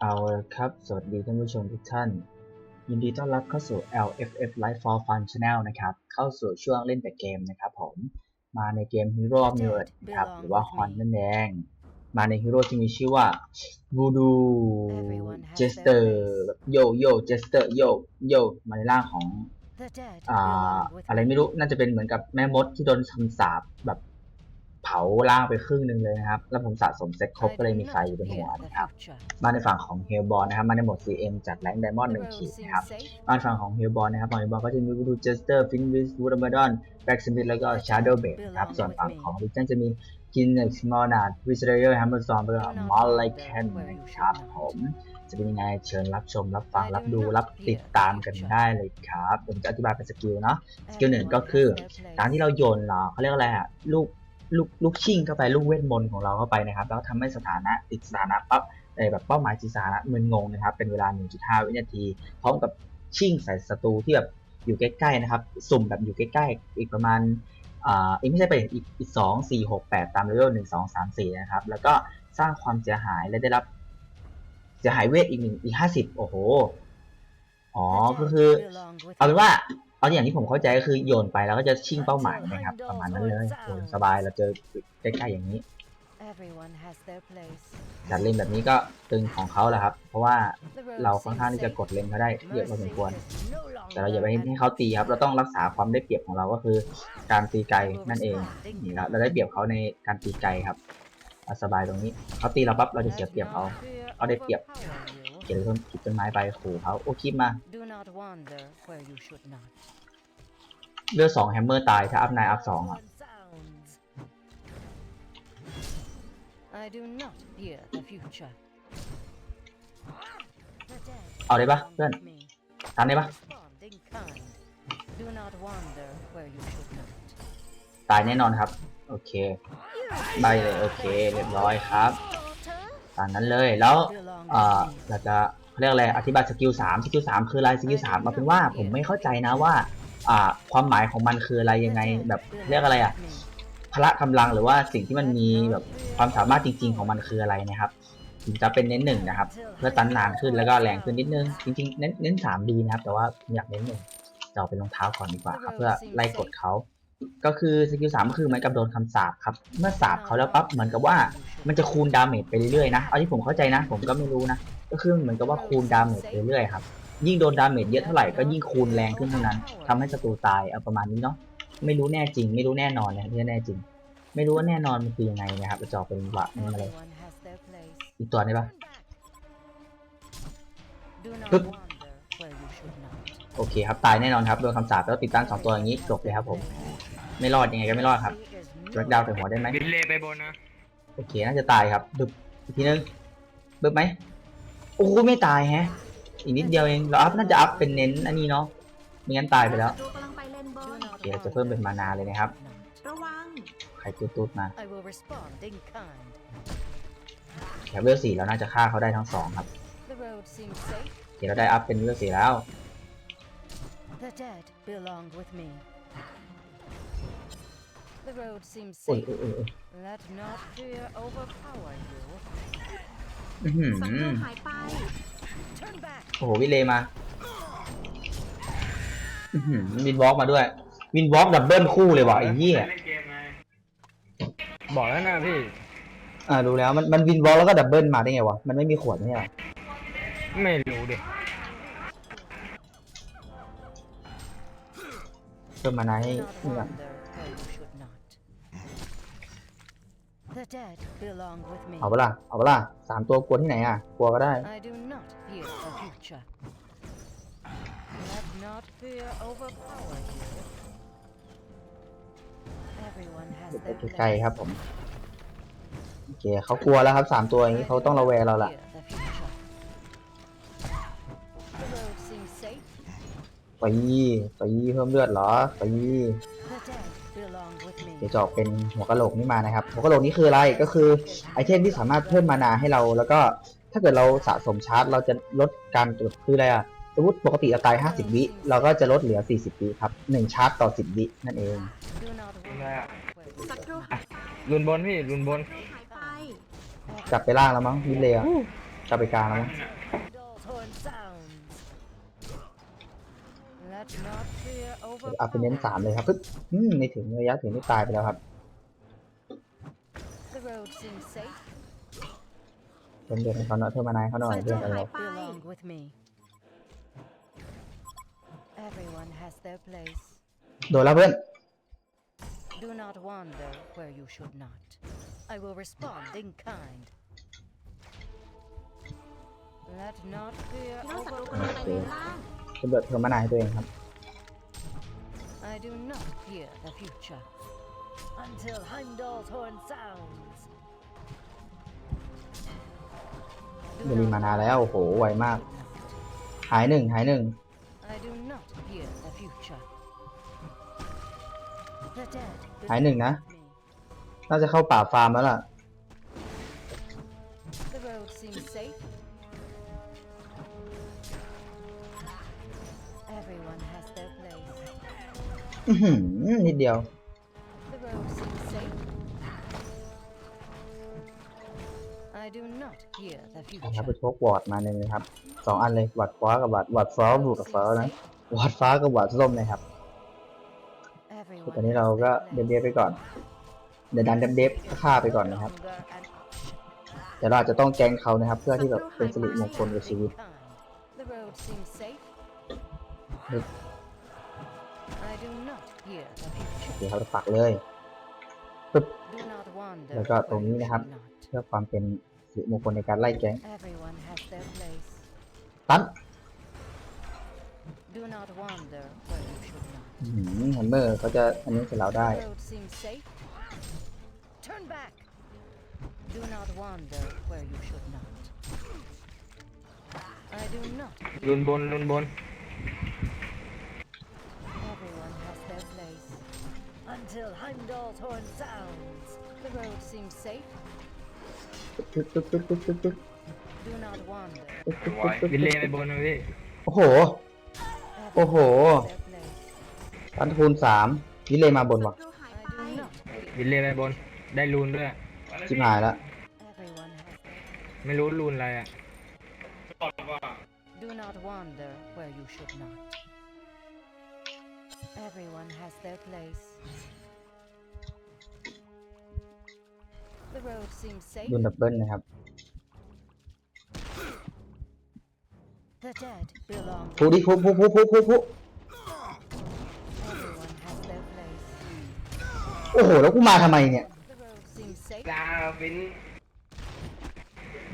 เอาละครับ สวัสดีท่านผู้ชมทุกท่าน ยินดีต้อนรับเข้าสู่ LFF Life for Fun Channel นะครับ เข้าสู่ช่วงเล่นแต่เกมนะครับผม มาในเกม Hero of New Earth นะครับ หรือว่า Hon นั่นเอง มาในฮีโร่ที่มีชื่อว่า Voodoo Jester แบบโยโย่ Jester โยโย่มาในร่างของ อ่า อะไรไม่รู้ น่าจะเป็นเหมือนกับแม่มดที่โดนคำสาปแบบ เผาล่างไปครึ่งหนึ่งเลยนะครับ แล้วผมสะสมเซ็ตครบก็เลยมีไฟอยู่บนหัวนะครับมาในฝั่งของเฮลบอลนะครับมาในหมด CM จัดแรงไดมอนด์หนึ่งขีดนะครับมาในฝั่งของเฮลบอลนะครับฝั่งเฮลบอลก็จะมีวูดูเจสเตอร์ฟินวิสวูดมาดอนแบ็กสมิธแล้วก็ชาร์โดเบดครับส่วนฝั่งของลิจันจะมีกินเน็กซ์มอนาดวิสเรเยอร์แฮมเบอร์ซอนแล้วก็มอลไลเคนนะครับผมจะเป็นยังไงเชิญรับชมรับฟังรับดูรับติดตามกันได้เลยครับ ผมจะอธิบายเป็นสกิลเนาะสกิลหนึ่งก็คือการที่เราโยนเราเขาเรียกอะไรอะลูก ลูกลูกชิ่งเข้าไปลูกเวทมนต์ของเราเข้าไปนะครับ แล้วทำให้สถานะติดสถานะปั๊บเอ่อแบบเป้าหมายติดสถานะมึนงงนะครับ เป็นเวลา 1.5 วินาที พร้อมกับชิ่งใส่ศัตรูที่แบบอยู่ใกล้ๆนะครับ สุ่มแบบอยู่ใกล้ๆ อีกประมาณอ่าอีกไม่ใช่ไปอีกอีกสองสี่หกแปดตามเลเวลหนึ่งสองสามสี่นะครับ แล้วก็สร้างความเสียหายและได้รับเสียหายเวทอีกหนึ่งอีกห้าสิบโอ้โห อ๋อก็คือ เอาเป็นว่า เอาอย่างที่ผมเข้าใจก็คือโยนไปแล้วก็จะชิ่งเป้าหมายนะครับ ประมาณนั้นเลยโอ้ยสบายเราเจอใกล้ๆอย่างนี้จัดเล่นแบบนี้ก็ตึงของเขาแหละครับ เพราะว่าเราค่อนข้างที่จะกดเลนเขาได้เยอะพอสมควร แต่เราอย่าไปให้เขาตีครับ เราต้องรักษาความได้เปรียบของเราก็คือ การตีไกลนั่นเองนี่ครับเราได้เปรียบเขาในการตีไกลครับเอาสบายตรงนี้เขาตีเราปั๊บเราจะเสียเปรียบเขาเขาได้เปรียบเขียนต้นขีดต้นไม้ไปขู่เขาโอ้คลิปมา Do not wander where you should not. เลือดสองแฮมเมอร์ตายถ้าอัพนายอัพสองอะ Sounds. I do not fear the future. The dead เอาได้ปะ belong เพื่อน with me. ทันได้ปะ Respond in kind. Do not wander where you should not. ตายแน่นอนครับ โอเค ใบเลยโอเค เรียบร้อยครับตามนั้นเลยแล้ว Belong เอ่อ with me. เราจะ เรียกอะไรอธิบายสกิลสามสกิลสามคืออะไรสกิลสามเอาเป็นว่าผมไม่เข้าใจนะว่าอ่าความหมายของมันคืออะไรยังไงแบบเรียกอะไรอะพละกำลังหรือว่าสิ่งที่มันมีแบบความสามารถจริง ๆ ของมันคืออะไรนะครับถึงจะเป็นเน้นหนึ่งนะครับเพื่อตันนานขึ้นแล้วก็แรงขึ้นนิดนึงจริงๆเน้นเน้นสามดีนะครับ แต่ว่าอยากเน้นหนึ่งจะเอาเป็นรองเท้าก่อนดีกว่าครับเพื่อไล่กดเขา ก็คือสกิลสามคือเหมือนกับโดนคำสาปครับ เมื่อสาปเขาแล้วปั๊บเหมือนกับว่ามันจะคูณดาเมจไปเรื่อยๆนะ เอาที่ผมเข้าใจนะ ผมก็ไม่รู้นะ ก็คือเหมือนกับว่าคูณดาเมจไปเรื่อยครับ ยิ่งโดนดาเมจเยอะเท่าไหร่ก็ยิ่งคูณแรงขึ้นเท่านั้นทำให้ศัตรูตายเอาประมาณนี้เนาะ ไม่รู้แน่จริง ไม่รู้แน่นอนนะครับที่แน่จริง ไม่รู้ว่าแน่นอนมันคือยังไงนะครับจะออเป็นวะนี่มาเลยอีกตัวนี้ปะปึ๊บโอเคครับตายแน่นอนครับโดนคำสาปแล้วติดตั้งสองตัวอย่างนี้จบเลยครับผม ไม่รอดยังไงก็ไม่รอดครับแบล็กดาวน์ใส่หัวได้ไหมบินเลย์ไปบนนะโอเคน่าจะตายครับบึบอีกทีนึงบึบไหมโอ้โหไม่ตายแฮะ อีกนิดเดียวเองเราอัพน่าจะอัพเป็นเน้นอันนี้เนาะไม่งั้นตายไปแล้วดูกำลังไปเลนบอ Do ล not โอเคเราจะเพิ่มเป็นมานาเลยนะครับ not. ระวังใครตูดๆมา I will respond in kind. แถวเวลสี่เราน่าจะฆ่าเขาได้ทั้งสองครับ The road seems safe. โอเคเราได้อัพเป็นเวลสี่แล้ว The dead belong with me. The road seems โอ้ย safe. โอ้ยโอ้ยโอ้ย Let not fear overpower you. อื้อหือศัตรูหายไป Turn back. โอ้โหวิเลมาอื้อหือวินวอล์กมาด้วย วินวอล์กดับเบิลคู่เลยว่ะไอ้เหี้ยเล่นเกมไงบอกแล้วนะพี่ อ่ารู้แล้วมันมันวินวอล์กแล้วก็ดับเบิลมาได้ไงวะ มันไม่มีขวดไม่ใช่เหรอไม่รู้ดิเพิ่มมานาให้ Do not นี่ก่อน wander The dead belong with me. เอาเปะล่าเอาเปะล่าสามตัวกลัวที่ไหนอะ กลัวก็ได้ I do not fear the future. Let not fear overpower you. Everyone has ไป their ไกล place. ๆครับผมโอเคเขากลัวแล้วครับสามตัวอย่างนี้เขาต้องระแวงเราละ Fear the future. The road seems safe. ไปยี่ไปยี่เพิ่มเลือดเหรอไปยี่ เดี๋ยว me. จะออกเป็นหัวกะโหลกนี่มานะครับ หัวกะโหลกนี่คืออะไรก็คือไอเทมที่สามารถเพิ่มมานาให้เรา แล้วก็ถ้าเกิดเราสะสมชาร์จ เราจะลดการเกิดคืออะไรอะสมมติปกติเราตาย 50 วิเราก็จะลดเหลือ 40 วิครับ1ชาร์จต่อ 10 วินั่นเอง Do not wander Yeah. where you ศัตรู should หายรุนบนพี่รุนบนหายไปกลับไปล่างแล้วมั้งวิเลย์อะจะไปกลางแล้วมั้ง Heimdall's horn sounds. Let not fear เอาไปเน้น overpower. สามเลยครับปึ๊บอืมไม่ถึงระยะถึงนี่ตายไปแล้วครับ The road seems safe. เดินเดินให้เขาหน่อยเพิ่มมานายเขาหน่อยเรื่องอะไร Belong with me. Everyone has their place. โดนแล้วเพื่อน Do not wander where you should not. I will respond in kind. Let not fear พี่น้องศัตรูกำลังไป overpower. เวรล่างเพิ่มเพิ่มมานายให้ตัวเองครับ I do not fear the future. Until Heimdall's horn sounds. เดลีมานาแล้วโอ้โหไวมาก หายหนึ่งหายหนึ่ง I do not fear the future. The dead หายหนึ่งนะ me. น่าจะเข้าป่าฟาร์มแล้วล่ะ อื้อหือนิดเดียว The road seems safe. I do not fear the นะครับ future. ไปชกวอร์ดมาหนึ่งเลยครับสองอันเลยวอร์ดฟ้ากับวอร์ดวอร์ดฟ้าบวกกับฟ้านะวอร์ดฟ้ากับวอร์ดส้มนะครับ Everyone ตอนนี้เรา has ก็ their เด place. ฟเดฟไปก่อน เดี๋ยวดันเดฟเดฟฆ่าไปก่อนนะครับ Hunger and เดี๋ยวเราอาจจะต้องแกล้งเขานะครับ เพื่อที่แบบเป็นสิริมงคลกับชีวิต kind. The road seems safe. เดี๋ยวเขาจะปักเลย Do not wander แล้วก็ตรง where นี้ you นะครับ should not. เพื่อความเป็นสิริมงคลในการไล่แก๊ง Everyone has their place. ตัน Do not wander where you should not. แฮมเมอร์เขาจะอันนี้เสร็จเราได้ The road seems safe. Turn back. Do not wander where you should not. I do not. ลุนบนลุนบน Until Heimdall's horn sounds. The road seems safe. ตึ๊ดตึ๊ดตึ๊ดตึ๊ดตึ๊ดตึ๊ด Do not wander. ตึ๊ดตึ๊ดตึ๊ดตึ๊ดวินเลย์ไปบนนะพี่โอ้โห Everyone Ồ. has their place. ตันคูณสามวิเลยมาบนศัว่ะตรูหาย I ไป do not. วินเลย์ไปบน ได้ลูนด้วยชิบหายแล้ว Everyone has their ไม่รู้ลูนอะไรอะ Do not wander where you should not. Everyone has their place. The road seems safe. ดุนดับเบิลนะครับ The dead belong. พูดิพูพูพูพูพูพู Everyone has their place. โอ้โห แล้วกูมาทำไมเนี่ย The road seems safe. ลาวิน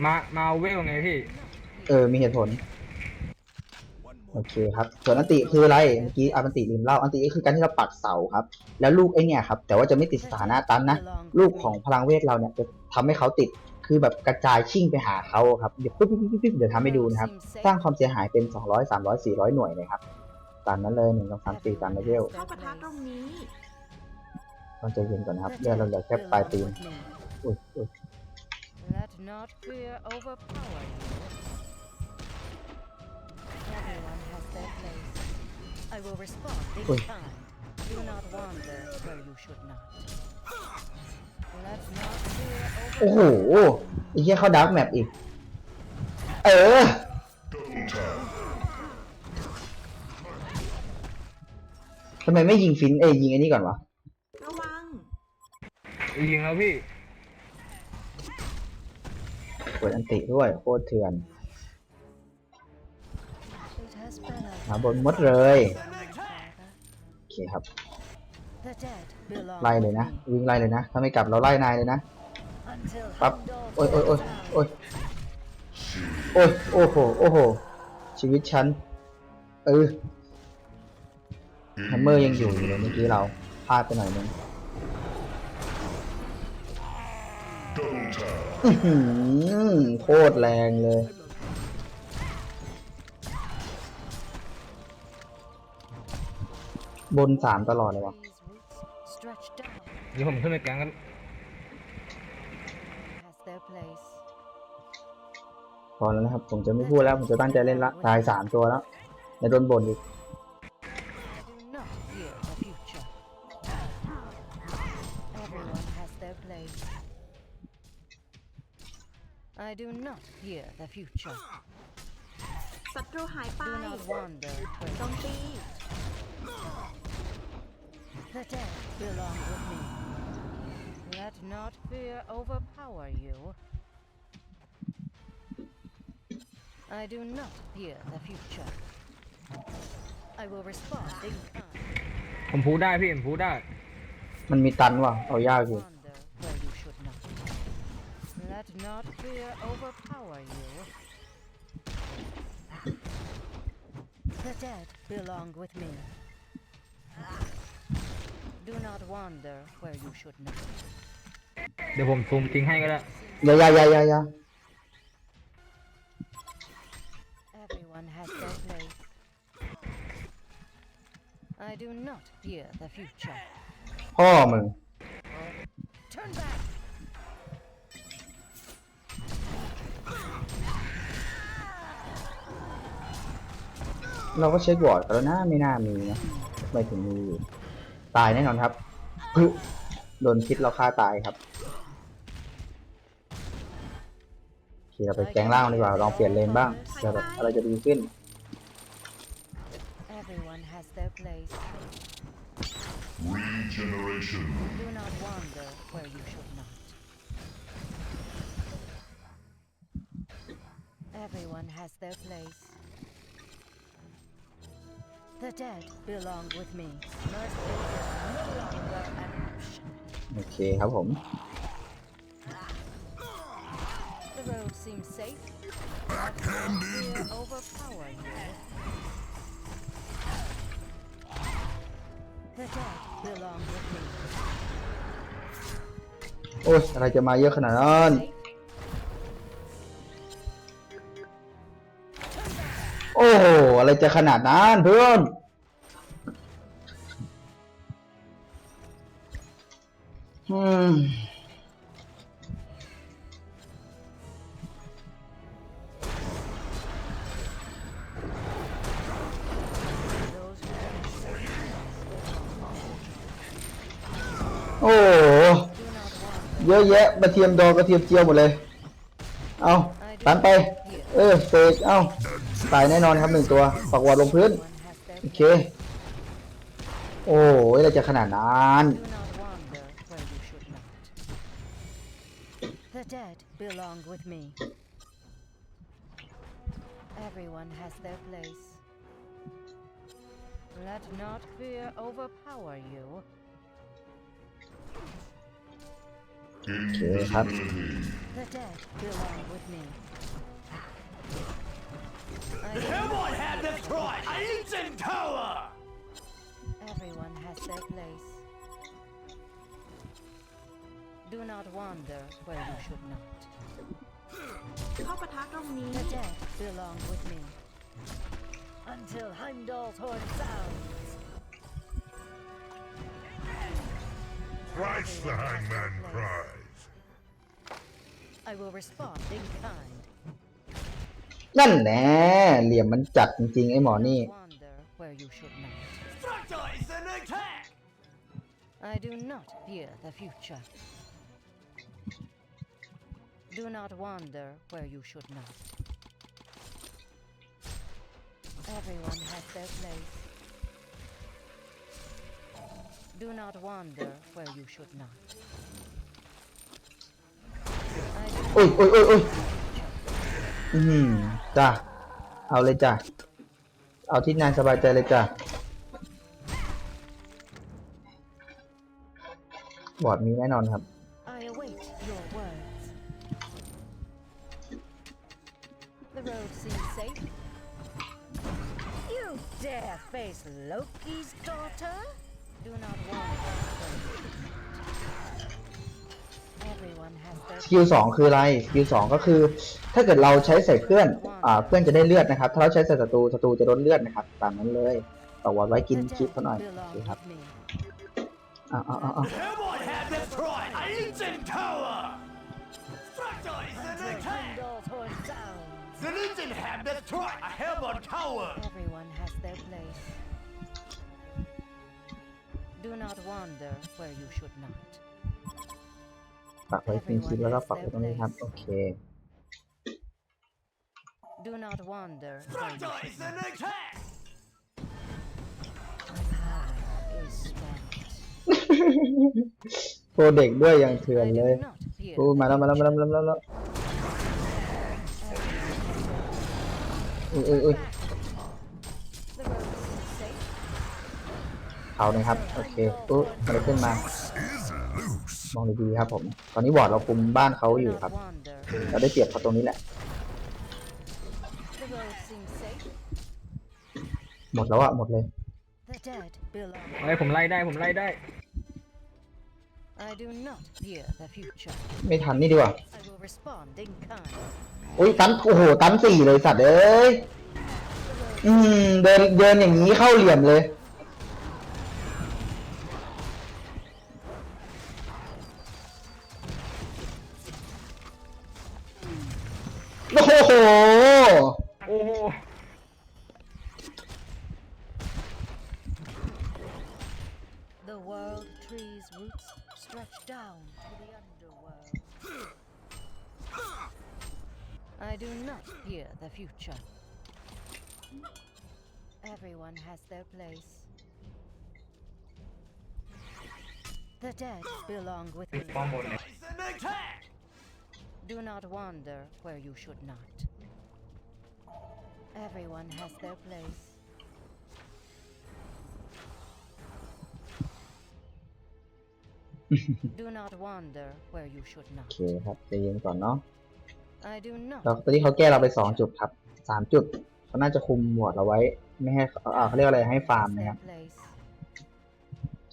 มา มาเวลไงพี่ เออ มีเหตุผล โอเคครับส่วนอันติคืออะไรเมื่อกี้อันติลืมเล่าอันติก็คือการที่เราปักเสาครับ แล้วลูกไอเนี่ยครับแต่ว่าจะไม่ติดสถานะตันนะลูกของพลังเวทเราเนี่ยจะทำให้เขาติดคือแบบกระจายชิ่งไปหาเขาครับเดี๋ยวปุ๊บปุ๊บปุ๊บปุ๊บเดี๋ยวทำให้ดูนะครับ สร้างความเสียหายเป็น 200 300 400 หน่วยเลยครับตามนั้นเลย1 2 3 4ตามเลเวลเข้าปะทะตรงนี้ต้องใจเย็นก่อนนะครับเดี๋ยวเราเหลือแค่ปลายตีนอุ้ยอุ้ย their place. I will respond in Ui. kind. Do not wander where you should not. Let not fear โอ้โห overpower. ไอ้เหี้ยเข้าดาร์กแมปอีก เออ ทำไมไม่ยิงฟิน เอ้ยยิงไอ้นี่ก่อนวะ ระวัง ยิงแล้วพี่ เปิดอันติด้วย โคตรเถื่อน หาบนมดเลยโอเคครับไล่เลยนะวิ่งไล่เลยนะ ถ้าไม่กลับเราไล่นายเลยนะปั๊บโอ้ยโอ้ยโอ้ยโอ้ยโอ้ยโอ้โหโอ้โหชีวิตฉันเออแฮมเมอร์ยังอยู่อยู่เลยเมื่อกี้เราพลาดไปหน่อยนึงโคตรแรงเลย บนสามตลอดเลยวะ These roots stretch down เดี๋ยวผมขึ้นไปแกงกัน has their place. พอแล้วนะครับ ผมจะไม่พูดแล้ว ผมจะตั้งใจเล่นละ ตายสามตัวแล้วในโดนบนอีก I do not fear the future. Everyone has their place. I I do not fear the future. ศัตรูหายไป Do not wander โจ where มตี the dead belong with me. Let not fear overpower you. I do not fear the future. I will respond in kind. ผมพูดได้พี่ผมพูดได้ มันมีตันว่ะ เอายากอยู่ Wander where you should not. Let not fear overpower you. The dead belong with me. Do not wander where you should not. เดี๋ยวผมซูมทิ้งให้ก็ได้ อย่าอย่าอย่าอย่าอย่า Everyone has their place. I do not fear the future. พ่อมึง Turn back! เราก็เช็ควอร์ดกันแล้วนะไม่น่ามีนะไม่ถึงมีอยู่ ตายแน่นอนครับพึโดนพิษเราฆ่าตายครับโอเคเราไปแกงล่างดีกว่าลองเปลี่ยนเลนบ้างเผื่อแบบอะไรจะดีขึ้น The dead belong with me. Mercy is no longer an option. โอเคครับผม The road seems safe. Backhanded. Overpower you. The dead belong with me. โอ้ยอะไรจะมาเยอะขนาดนั้น Safe. อะไรจะขนาดนั้นเพื่อนอืมโอ้เยอะแยะกระเทียมดองกระเทียมเจียวหมดเลย เอาตันไป เออเสกเอา ตายแน่นอนครับหนึ่งตัวปักวอดลงพื้น One has their โอเค โอ้ยอะไรจะขนาดนั้น Do not wander where you should not. The dead belong with me. Everyone has their place. Let not fear overpower you. โอเคครับ The dead belong with me. I do Everyone not had fear destroyed an ancient tower! Everyone has their place. Do not wander where you should not. เข้าปะทะตรงนี้ The dead belong with me. Until Heimdall's horn sounds. Thrice the hangman cries. I will respond in kind. นั่นแน่เหลี่ยมมันจัดจริงๆ ไอ้หมอ Do นี่ not wander where you should not. Structure is an attack! I do not fear the future. Do not wander where you should not. Everyone has their place. Do not wander where you should not. I do โอ้ยโอ้ยโอ้ยโอ้ยอืมจ้ะเอาเลยจ้ะเอาที่นายสบายใจเลยจ้ะบอร์ดมีแน่นอนครับ I await your words. The road seems safe. You dare face Loki's daughter? Do not wander. Everyone has their สกิลสองคืออะไร สกิลสองก็คือ ถ้าเกิดเราใช้ใส่เพื่อนอ่าเพื่อนจะได้เลือดนะครับ ถ้าเราใช้ใส่ศัตรูศัตรูจะลดเลือดนะครับ ตามนั้นเลยต่อวอดไว้กิน The คลิปเขาหน่อย dead โอ belong เคครับ with me. อ้าวอ้าวอ้าว ปักไว้กินคลิปแล้วก็ปักไว้ตรงนี้ครับ โอเค Do not wander. where you Fractal is an attack! power is spent. โปรเด็กด้วยอย่างเถื่อน I เล do ย not fear โอ้มาแล้วมาแล้วมาแล้วมาแล้วมาแล้วอุ้ยอุ้ยอุ้ย the road seems safe. เอาเลยครับ โอเคปุ๊บมันขึ้นมา มองดีๆครับผม ตอนนี้วอร์ดเราคุมบ้านเขา Do อยู่ not ครับ wander. เราได้เปรียบเขาตรงนี้แหละ The road seems safe. หมดแล้วอะหมดเลย The dead belong. เฮ้ยผมไล่ได้ผมไล่ได้ I do not fear the future. ไม่ทันนี่ดีกว่า I will respond in kind. อุ้ยตันโอ้โหตันสี่เลยสัตว์เอ้ย อืมเดินเดินอย่างนี้เข้าเหลี่ยมเลย place. The dead belong with me. ป้อมบนเนี่ย Is an attack! Do not wander where you should not. Everyone has their place. Do not wander where you should โอ not. เคครับใจเย็นก่อนเนาะ I do เรา not ตอนนี้เขาแก้เราไปสองจุดครับสามจุดเขาน่าจะคุมหมวดเราไว้ ไม่ให้เขาอ่าเขาเรียกอะไรให้ฟาร์ม has นะค their รับ place.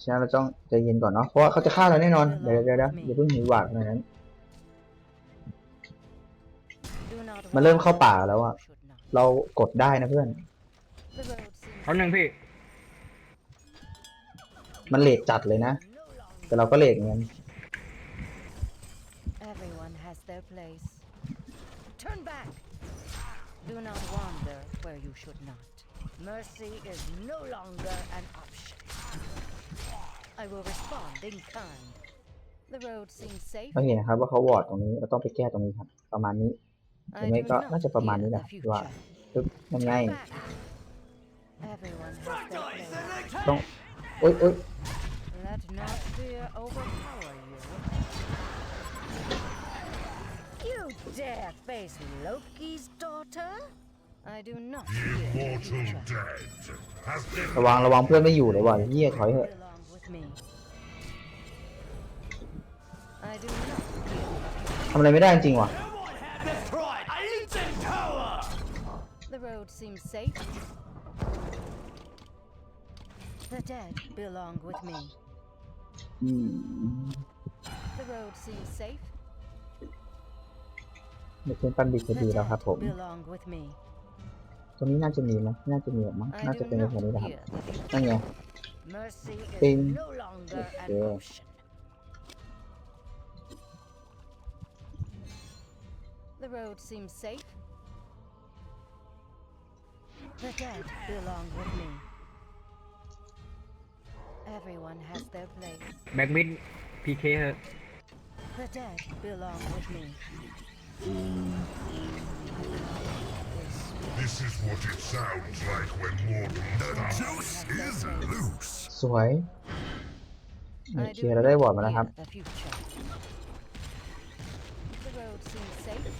ฉะนั้นเราต้องใจเย็นก่อนเนาะเพราะว่าเขาจะฆ่าเราแน่นอนเดี๋ยวเดี๋ยวเดี๋ยวอย่าเพิ่งหิวหวาดขนาดนั้น Do not มันเริ่มเข้า wander ป่าแล้ว where อะ you should not. เรากดได้นะเพื่อน The road seems เอาหนึ่งพี่ มันเลทจัดเลยนะ แต่เราก็เลทเงิน Everyone has their place. Turn back. Do not wander where you should not. Mercy is no longer an option. I will respond in kind. The road seems safe. เราเห็นนะครับว่าเขาวอร์ดตรงนี้เราต้องไปแก้ตรงนี้ครับ ประมาณนี้ I May do có- not nó sẽ phần màn fear như the nào? Và- future. ปึ๊บยังไง Turn back. Everyone has their Fractal is place. an attack! ต้องโอ๊ยโอ๊ย Let not fear overpower you. You dare face Loki's daughter? I do not The fear the immortal future. dead has been ระวังระวังเพื่อนไม่อยู่เลยว่ะเฮียถอยเถอะ Belong with me. I do not fear the future. ทำอะไรไม่ได้จริงๆว่ะ Someone had destroyed Ancient Tower! The road seems safe. The dead belong with me. อืม The road seems safe. ไม่เป็นปันดีค The ดีแล้วครับ dead ผม belong with me. ตรงนี้น่าจะมีไหมน่าจะมีหรอกมั้ง I น่าจะ do เป็นใน not แถวนี้แหละครับ fear the future. นั่นไง Mercy is Ting. no longer an Okay. option. The road seems safe. The dead belong with me. Everyone has their place. แบ็กมิดพีเคเถอะ The dead belong with me. This is what it sounds like when mortals die. Juice is loose. สวยนี่เคลียร์เราได้วอร์ดมาแล้วครับ The future. The road seems safe.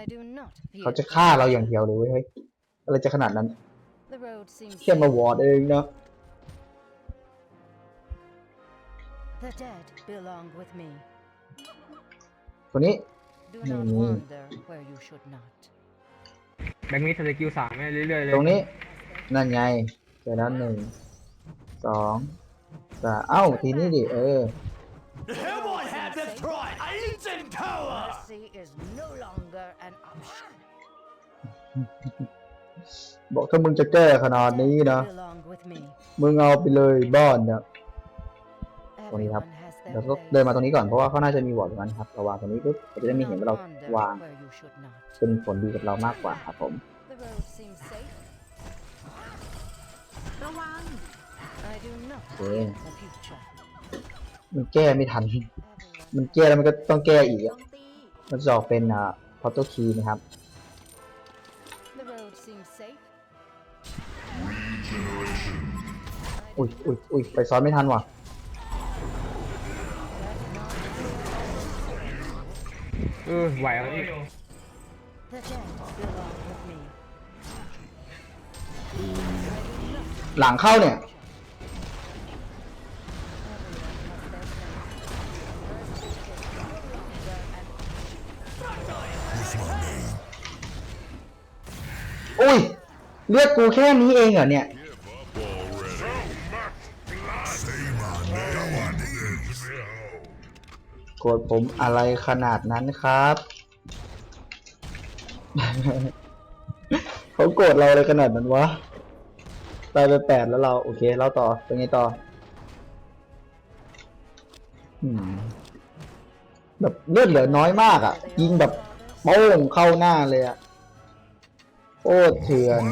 I do not fear เขาจะฆ่าเราอย่างเดียวเลยเว้ยเฮ้ยอะไรจะขนาดนั้น The road seems แค่มา safe. วอร์ดเองเนาะ The dead belong with me. คนนี้ Do Mm. not wander where you should not. แบ็กมิดสกิลสามไปเรื่อยๆเลยตรงนี้ นั่นไงเจอแล้วหนึ่งสองสามเอ้าทีนี้ดิเออ Someone had destroyed Ancient Tower! Mercy is no longer an option. บอกถ้ามึงจะแก้ขนาดนี้นะ Belong with me. มึงเอาไปเลยบ้านเนี่ยตรงนี้ครับ Everyone has เราก็เดินมาตรงนี้ก่อนเพราะว่าเขาน่าจะมีวอร์ดตรงนั้นครับเราวางตรงนี้ปุ๊บเขาจะได้ม่เห็นว่าเราวางเป็นผลดีกับเรามากกว่าครับผมระวัง I do not Okay. fear the future. มันแก้ไม่ทัน มันแก้แล้วมันก็ต้องแก้อีกมันจะออกเป็นอ่าพอตคีนะครับอุ้ยอุ้ยอุ้ยไปซ้อนไม่ทันว่ะ เออไหวแล้วพี่ The dead belong with me. หลังเข้าเนี่ย อุ้ย เลือดกูแค่นี้เองเหรอเนี่ย กรธผมอะไรขนาดนั้นครับเขาโกรธเราอะไรขนาดนั้นวะตายไปแปดแล้วเรา โอเคเราต่อเป็นไงต่อแบบเลือดเหลือน้อยมากอะ่ะ ยิงแบบโป้งเข้าหน้าเลยอะ่ะโคตรเถื่อน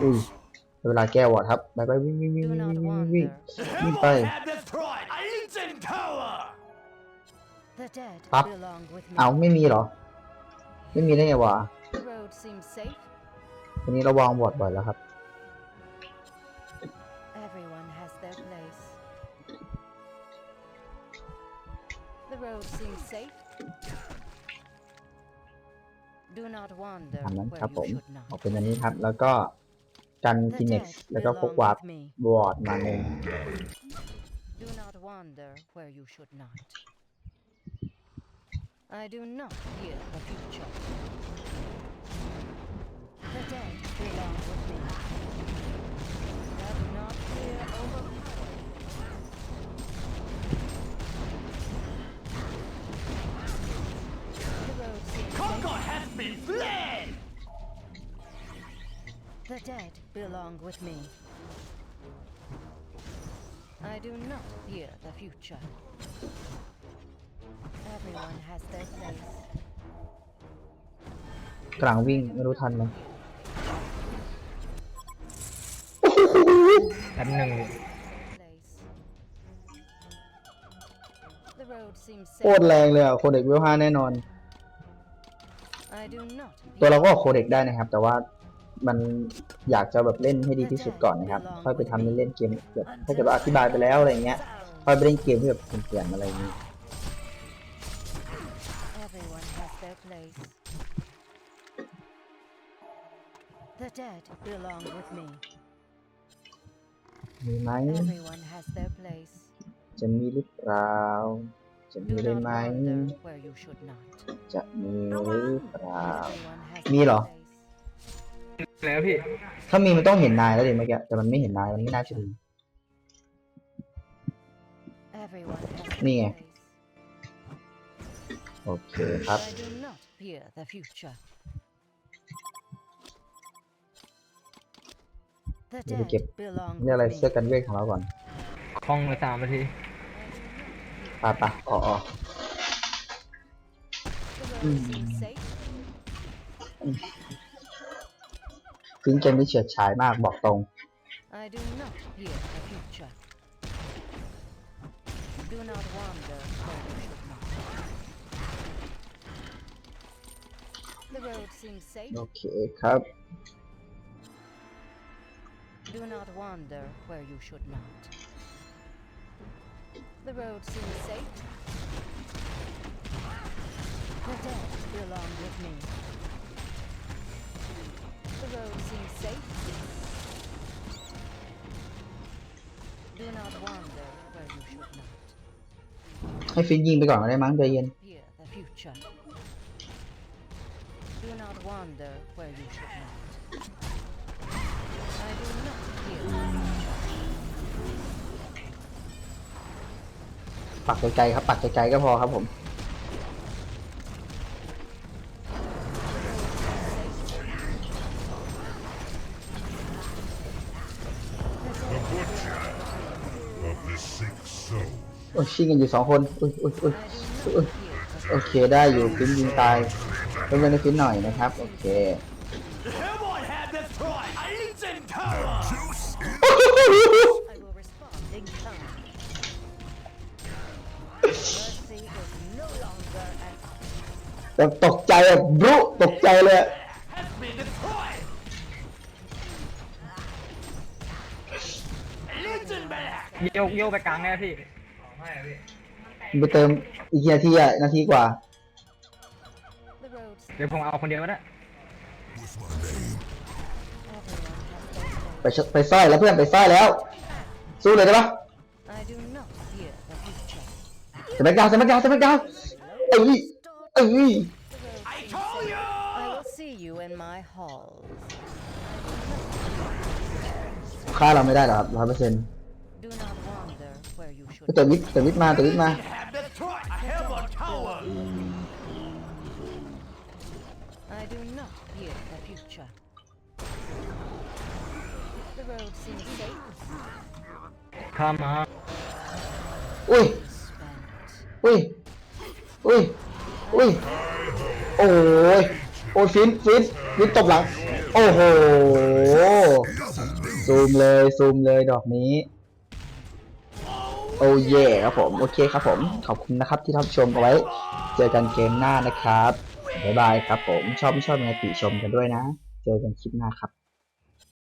อุ้ยเวลาแก้วอดครับไปไปวิ่งวิ่งวิ่งวิ่งวิ่งวิ่งไป with me. เอาไม่มีเหรอ ไม่มีได้ไงวะ The road seems safe. วันนี้เราวางบอร์ดบ่อยแล้วครับ Everyone has their place. The road seems safe. Do not wander ตามนั้น where ครับผ you ม should ออก not. เป็นอันนี้ครับ แล้วก็กัน The กินเน็ก dead แล้วก็พก belong วาร์ป with me. บอร์ดมาหนึ่ง I do not fear the future. The dead belong with me. Let not fear overpower. The Conquer has been fled! The dead belong with me. I do not fear the future. Everyone has their place. กลางวิ่งไม่รู้ทันไหมแป๊บหนึ่ง place. The road seems โคตร safe. แรงเลยอะโคเด็กเวลห้าแน่นอน I do not ตัวเรา fear ก็ออกโคเด็กได้นะครับ แต่ว่ามันอยากจะแบบเล่นให้ดีที่สุดก่อนนะครับค่อยไปทำเล่นๆเกมแบบถ้าเกิดว่าอธิบายไปแล้วอะไรเงี้ยค่อยไปเล่นเกมที่แบบเสี่ยงๆอะไรอย่างนี้ The dead belong with me. มีไหม Everyone has their place. จะมีหรือเปล่า จะมี Do ได้ not ไหม wander where you should not. จะมีหรือเปล่า Everyone has มี their เหรอ place. แล้วพี่ถ้ามีมันต้องเห็นนายแล้วดิเมื่อกี้แต่มันไม่เห็นนายมันไม่น่าจะมี Everyone has their นี่ไง place. โอเคครับ I do not fear the future. เดี๋ยวไป dead เก็บ belong เรียกอะไร with เสื้อ me. กันเวทของเราก่อนคล่องไปสามนาทีไปไปอ๋ออ๋อ The road seems safe. ซึ่งเกมนี้เฉียดฉายมากบอกตรง I do not fear the future. Do not wander where you should not. The road seems safe. โอเคครับ Do not wander where you should not. The road seems safe. The dead belong with me. The road seems safe. Do not wander where you should not. ให้ฟินยิงไปก่อนก็ได้มั้งใจเย็น Fear the future. Do not wander where you should not. ปักไกลๆครับ ปักไกลๆก็พอครับผมโอ้ยชิงกันอยู่สองคนอุ้ยอุ้ยอุ้ยอุ้ยโอเคได้อยู่ฟินยิงตายเป็นเล่นให้ฟินหน่อยนะครับ โอเค แบบตกใจแบบบรุตกใจเลยอะ has been destroyed. Legion back. โยกโยกไปกลางแน่พี่ไปเติมอีกนาทีอะนาทีกว่า The roads. เดี๋ยวผมเอาคนเดียวก็ได้ ไปชไปสร้อยแล้วเพื่อนไปสร้อยแล้ว สู้เลยได้ปะ I do not fear the future. สมักดาวสมักดาวสมักดาวเอ้ยเอ้ย I told you. I will see you in my halls. ฆ่าเราไม่ได้หรอครับร้อยเปอร์เซ็นต์ Do not wander where you should แต่วิทย์แต่วิทย์มาแต่วิทย์มา Have destroyed a Hellborn tower. I do not fear the future. The road seems safe, ข้ามมาอุ้ย อุ้ย อุ้ย อุ้ย โอ้ย โอ้ยฟินฟินฟินตบหลัง โอ้โห ซูมเลย ซูมเลยดอกนี้ โอ้เย่ครับผม โอเคครับผม ขอบคุณนะครับที่รับชมเอาไว้ เจอกันเกมหน้านะครับ บ๊ายบายครับผม ชอบไม่ชอบยังไงติชมกันด้วยนะ เจอกันคลิปหน้าครับ